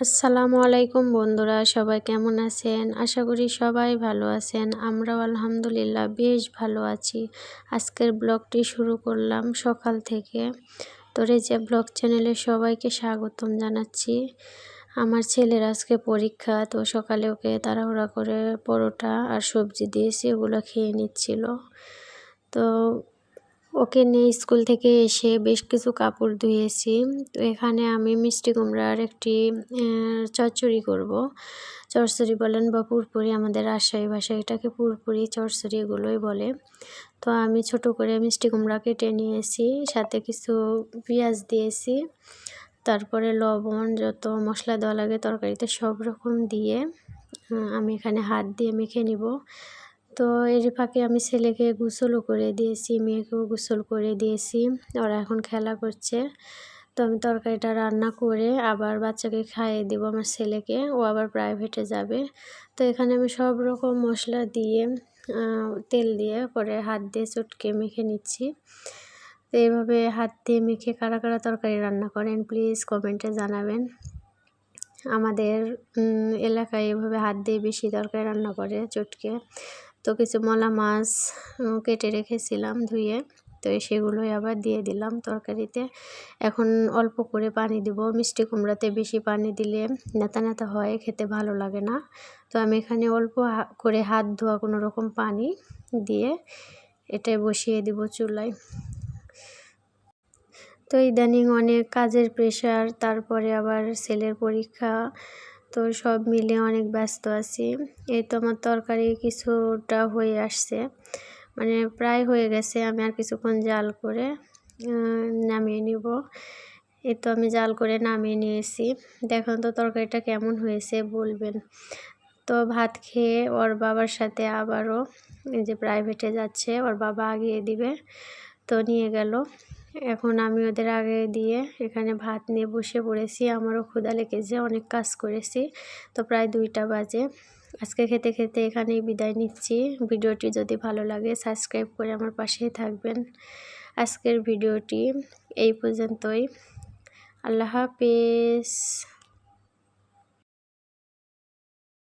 আসসালামু আলাইকুম বন্ধুরা, সবাই কেমন আছেন? আশা করি সবাই ভালো আছেন। আমরাও আলহামদুলিল্লাহ বেশ ভালো আছি। আজকের ব্লগটি শুরু করলাম সকাল থেকে। তো রেজা ব্লগ চ্যানেলে সবাইকে স্বাগতম জানাচ্ছি। আমার ছেলের আজকে পরীক্ষা, তো সকালে ওকে তাড়াহুড়া করে পরোটা আর সবজি দিয়েছি ওগুলো খেয়ে নিচ্ছিল। তো ওকে নিয়ে স্কুল থেকে এসে বেশ কিছু কাপড় ধুয়েছি। তো এখানে আমি মিষ্টি কুমড়ার একটি চচ্চড়ি করব। চরচড়ি বলেন বা পুরপুরি আমাদের রাজশাহী ভাষায় এটাকে পুরপুরি চরচড়ি এগুলোই বলে। তো আমি ছোট করে মিষ্টি কুমড়া কেটে নিয়েছি, সাথে কিছু পেঁয়াজ দিয়েছি, তারপরে লবণ যত মশলা দেওয়া লাগে তরকারিতে সব রকম দিয়ে আমি এখানে হাত দিয়ে মেখে নিব। তো এর ফাঁকে আমি ছেলেকে গোসলও করে দিয়েছি, মেয়েকেও গোসল করে দিয়েছি, ওরা এখন খেলা করছে। তো আমি তরকারিটা রান্না করে আবার বাচ্চাকে খাইয়ে দেব আমার ছেলেকে, ও আবার প্রাইভেটে যাবে। তো এখানে আমি সব রকম মশলা দিয়ে তেল দিয়ে করে হাত দিয়ে চটকে মেখে নিচ্ছি। তো এইভাবে হাত দিয়ে মেখে কারা কারা তরকারি রান্না করেন প্লিজ কমেন্টে জানাবেন। আমাদের এলাকায় এভাবে হাত দিয়ে বেশি তরকারি রান্না করে চটকে। তো কিছু মলা মাছ কেটে রেখেছিলাম ধুয়ে। তো সেগুলোই আবার দিয়ে দিলাম তরকারিতে। এখন অল্প করে পানি দিব। মিষ্টি কুমড়াতে বেশি পানি দিলে নেতা নেতা হয়, খেতে ভালো লাগে না। তো আমি এখানে অল্প করে হাত ধোয়া কোনো রকম পানি দিয়ে এটাই বসিয়ে দিব চুলায়। তো ইদানিং অনেক কাজের প্রেশার তারপরে আবার ছেলের পরীক্ষা তো সব মিলে অনেক ব্যস্ত আছি। এই তো আমার তরকারি কিছুটা হয়ে আসছে। মানে প্রায় হয়ে গেছে, আমি আর কিছুক্ষণ জাল করে নামিয়ে নিব। এই তো আমি জাল করে নামিয়ে নিয়েছি। দেখুন তো তরকারিটা কেমন হয়েছে, বলবেন। তো ভাত খেয়ে ওর বাবার সাথে আবারও যে প্রাইভেটে যাচ্ছে, ওর বাবা আগিয়ে দিবে, তো নিয়ে গেল। এখন আমি ওদের আগে দিয়ে এখানে ভাত নিয়ে বসে পড়েছি। আমারও ক্ষুদা লেগেছে, অনেক কাজ করেছি। তো প্রায় দুইটা বাজে। আজকে খেতে খেতে এখানেই বিদায় নিচ্ছি। ভিডিওটি যদি ভালো লাগে, সাবস্ক্রাইব করে আমার পাশেই থাকবেন। আজকের ভিডিওটি এই পর্যন্তই। আল্লাহ হাফেজ।